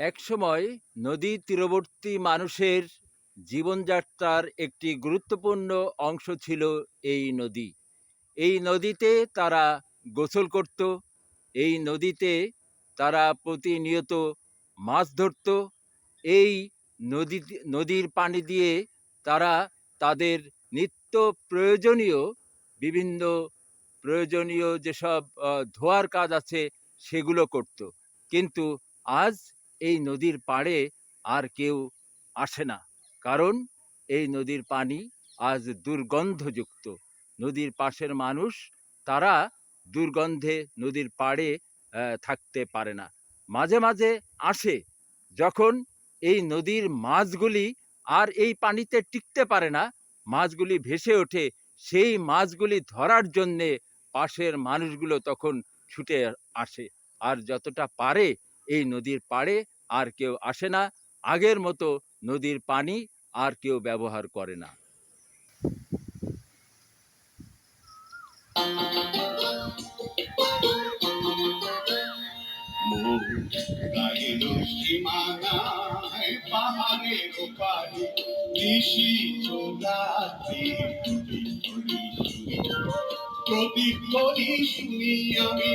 একসময় নদী তীরবর্তী মানুষের জীবনযাত্রার একটি গুরুত্বপূর্ণ অংশ ছিল এই নদী। এই নদীতে তারা গোসল করত, এই নদীতে তারা প্রতিনিয়ত মাছ ধরত, এই নদী, নদীর পানি দিয়ে তারা তাদের নিত্য প্রয়োজনীয়, বিভিন্ন প্রয়োজনীয় যেসব ধোয়ার কাজ আছে সেগুলো করত। কিন্তু আজ এই নদীর পাড়ে আর কেউ আসে না। কারণ এই নদীর পানি আজ দুর্গন্ধযুক্ত। নদীর পাশের মানুষ, তারা দুর্গন্ধে নদীর পাড়ে থাকতে পারে না। মাঝে মাঝে আসে যখন এই নদীর মাছগুলি আর এই পানিতে টিকতে পারে না। মাছগুলি ভেসে ওঠে। সেই মাছগুলি ধরার জন্যে পাশের মানুষগুলো তখন ছুটে আসে। আর যতটা পারে এই নদীর পাড়ে আর কেউ আসে না। আগের মতো নদীর পানি আর কেউ ব্যবহার করে না। প্রদীপ করি শুনি আমি।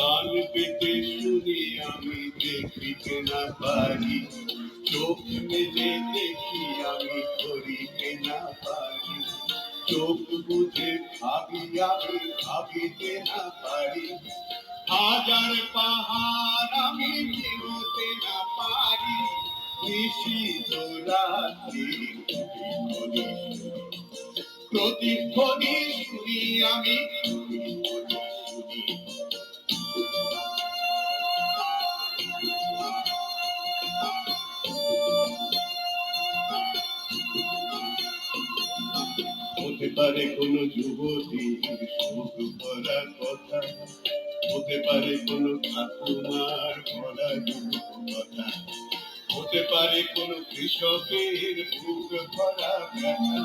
কান পেতে শুনি আমি দেখিতে না পারি চোখ মেলে দেখি আমি করিতে না পারি চোখ বুঝে ভাবি আমি ভাবিতে না পারি হাজার পাহাড় আমি চিনতে না পারি। নিশীত রাত্রি প্রতিধ্বনি শুনি আমি হতে পারে কোন যুবতীর সুখ ভরা কথা। হতে পারে কোন ঠাকুমার দুঃখ কথা হতে পারে কোন কৃষকের বুক ভরা ব্যথা।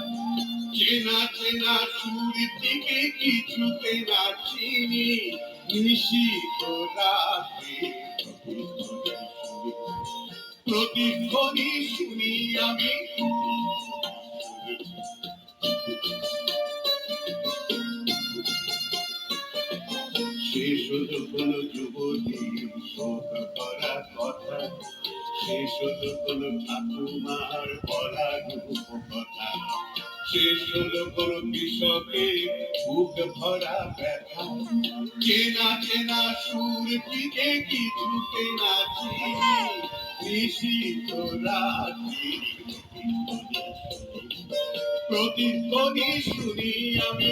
চেনা চেনা সুর থেকে কিছুতে না চিনি নিশীত রাতে প্রতিধ্বনি শুনি আমি কোন যুবতীর শোক করা কথা। শেষ হলো কোন ঠাকুমার বলা রূপ কথা শেষ হলো কোন কৃষকের বুক ভরা ব্যথা। চেনা চেনা সুর থেকে কিছুতে না চিনি নিশীত রাত্রি। প্রতিধ্বনি শুনি আমি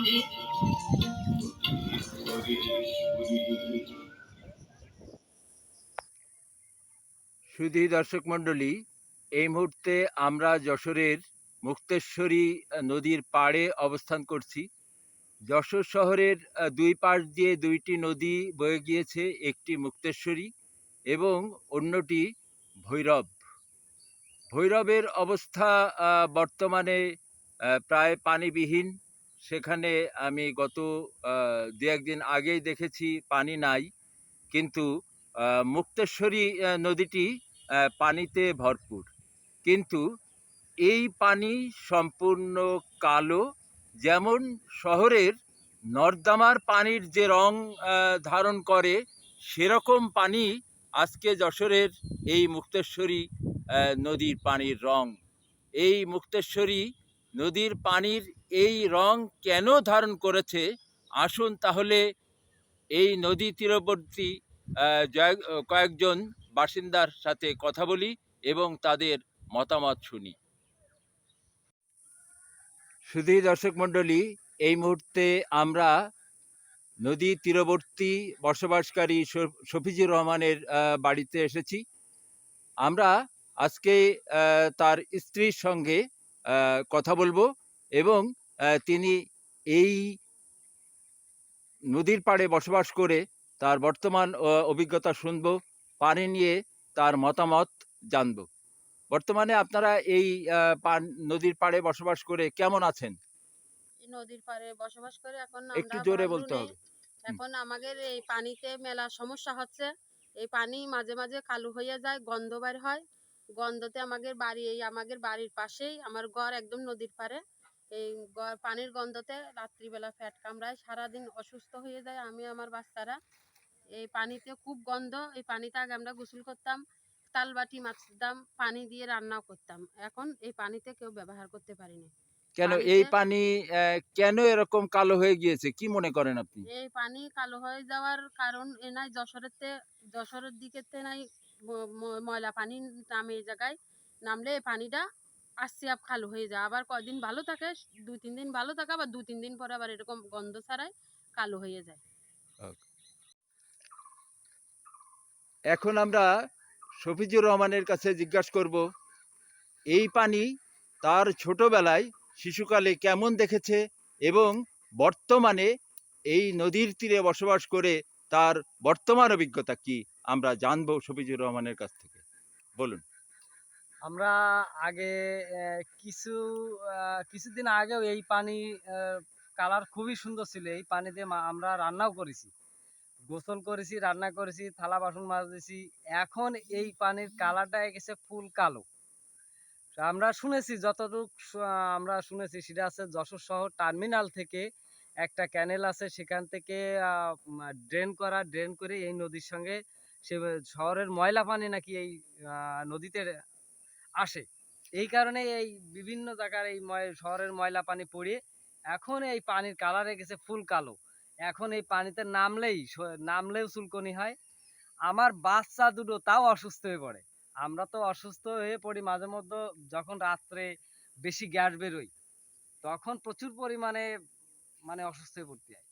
শুনি শুধু দর্শক মণ্ডলী, এই মুহূর্তে আমরা যশোরের মুক্তেশ্বরী নদীর পাড়ে অবস্থান করছি। যশোর শহরের দুই পাশ দিয়ে দুইটি নদী বয়ে গিয়েছে, একটি মুক্তেশ্বরী এবং অন্যটি ভৈরব। ভৈরবের অবস্থা বর্তমানে প্রায় পানিবিহীন। সেখানে আমি গত দু একদিন আগেই দেখেছি পানি নাই। কিন্তু মুক্তেশ্বরী নদীটি পানিতে ভরপুর। কিন্তু এই পানি সম্পূর্ণ কালো, যেমন শহরের নর্দমার পানির যে রং ধারণ করে, সেরকম পানি আজকে যশোরের এই মুক্তেশ্বরী নদীর পানির রং। এই মুক্তেশ্বরী নদীর পানির এই রং কেন ধারণ করেছে? আসুন তাহলে এই নদী তীরবর্তী কয়েকজন বাসিন্দার সাথে কথা বলি এবং তাদের মতামত শুনি। শুধু দর্শক মণ্ডলী, এই মুহূর্তে আমরা নদী তীরবর্তী বসবাসকারী শফ- শফিজুর রহমানের বাড়িতে এসেছি। আমরা আজকে তার স্ত্রীর সঙ্গে কথা বলব এবং তিনি এই নদীর পাড়ে বসবাস করে তার বর্তমান অভিজ্ঞতা শুনব পানি নিয়ে তার মতামত জানব। বর্তমানে আপনারা এই নদীর পাড়ে বসবাস করে কেমন আছেন? নদীর পাড়ে বসবাস করে এখন একটু জোরে বলতে হবে। এখন আমাদের এই পানিতে মেলা সমস্যা হচ্ছে। এই পানি মাঝে মাঝে কালো হয়ে যায় গন্ধ বের হয়। গন্ধতে আমাদের বাড়ি এই আমাদের বাড়ির পাশেই আমার ঘর একদম নদীর পাড়ে। এই পানির গন্ধতে রাত্রিবেলা ফ্যাট কামড়ায় সারাদিন অসুস্থ হয়ে যায় আমি আমার বাচ্চারা। এই পানিতে খুব গন্ধ এই পানিতে আগে আমরা গোসল করতাম তালবাটি মাছতাম পানি দিয়ে রান্নাও করতাম। এখন এই পানিতে কেউ ব্যবহার করতে পারি না কেন? এই পানি কেন এরকম কালো হয়ে গিয়েছে? কি মনে করেন আপনি? এই পানি কালো হয়ে যাওয়ার কারণ এ নাই যশোরের তে যশোরের দিকের তে নাই ময়লা পানি নামে এই জায়গায় নামলে এই পানিটা আসছে আপ কালো হয়ে যায়। আবার কয়দিন ভালো থাকে দুই তিন দিন ভালো থাকে, আবার দু, তিন দিন পরে আবার এরকম গন্ধ ছাড়াই কালো হয়ে যায়। এখন আমরা শফিজুর রহমানের কাছে জিজ্ঞাসা করব, এই পানি তার ছোটবেলায় শিশুকালে কেমন দেখেছে এবং বর্তমানে এই নদীর তীরে বসবাস করে তার বর্তমান অভিজ্ঞতা কি আমরা জানব শফিজুর রহমানের কাছ থেকে? বলুন। আমরা আগে কিছু কিছুদিন আগেও এই পানি কালার খুবই সুন্দর ছিল। এই পানি দিয়ে আমরা রান্নাও করেছি। গোসল করেছি, রান্না করেছি, থালা বাসন মাজেছি। এখন এই পানির কালারটা গেছে ফুল কালো। আমরা শুনেছি যতটুক আমরা শুনেছি, সেটা আছে যশোর শহর টার্মিনাল থেকে একটা ক্যানেল আছে সেখান থেকে ড্রেন করা ড্রেন করে এই নদীর সঙ্গে সে শহরের ময়লা পানি নাকি এই নদীতে আসে। এই কারণে এই বিভিন্ন জায়গার এই শহরের ময়লা পানি পড়ে। এখন এই পানির কালারে গেছে ফুল কালো। এখন এই পানিতে নামলেই নামলেও চুলকনি হয়। আমার বাচ্চা দুটো তাও অসুস্থ হয়ে পড়ে। আমরা তো অসুস্থ হয়ে পড়ি মাঝে মধ্যে যখন রাত্রে বেশি গ্যাস বেরোয়, তখন প্রচুর পরিমাণে মানে অসুস্থ হয়ে পড়তে হয়।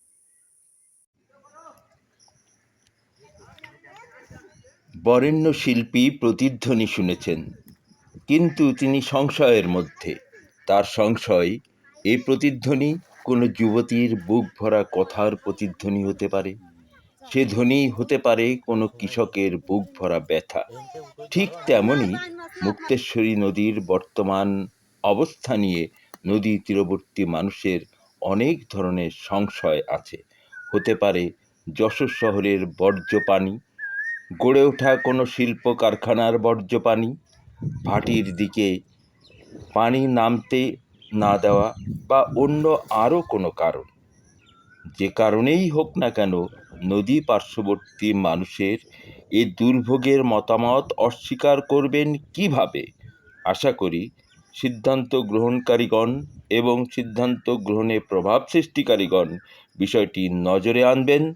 বরেণ্য শিল্পী প্রতিধ্বনি শুনেছেন, কিন্তু তিনি সংশয়ের মধ্যে। তার সংশয় এই প্রতিধ্বনি কোনো যুবতীর বুক ভরা কথার প্রতিধ্বনি হতে পারে? সে ধ্বনি হতে পারে কোনো কৃষকের বুক ভরা ব্যথা। ঠিক তেমনি মুক্তেশ্বরী নদীর বর্তমান অবস্থা নিয়ে নদী তীরবর্তী মানুষের অনেক ধরনের সংশয় আছে। হতে পারে যশোর শহরের বর্জ্য পানি গড়ে ওঠা কোনো শিল্প কারখানার বর্জ্য পানি ভাটির দিকে পানি নামতে না দেওয়া বা অন্য আরও কোনো কারণ। যে কারণেই হোক না কেন, নদী পার্শ্ববর্তী মানুষের এই দুর্ভোগের মতামত অস্বীকার করবেন কীভাবে? আশা করি সিদ্ধান্ত গ্রহণকারীগণ এবং সিদ্ধান্ত গ্রহণে প্রভাব সৃষ্টিকারীগণ, বিষয়টি নজরে আনবেন,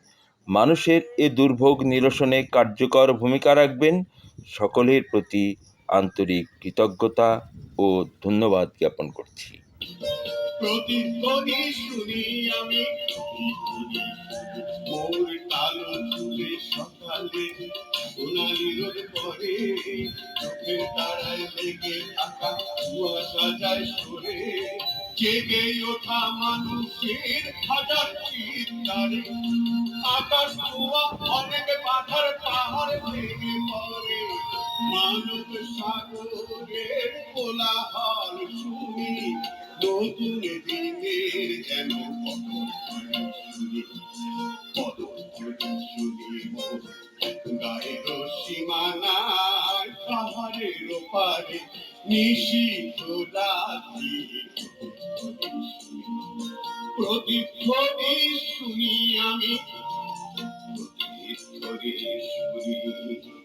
মানুষের এ দুর্ভোগ নিরসনে কার্যকর ভূমিকা রাখবেন, সকলের প্রতি আন্তরিক কৃতজ্ঞতা ও ধন্যবাদ জ্ঞাপন করছি। তারায় কুয়াশা যায় সরে। জেগে ওঠা মানুষের হাজার চিন্তারে আকাশ ধোয়া, অনেক পাথর পাহাড় ভেঙে পড়ে। মানব সাগরের কোলাহল শুনি, নতুন দিনের যেন পারে নিশিত রাত্রি প্রতিধ্বনি শুনি আমি। প্রতিধ্বনি শুনি।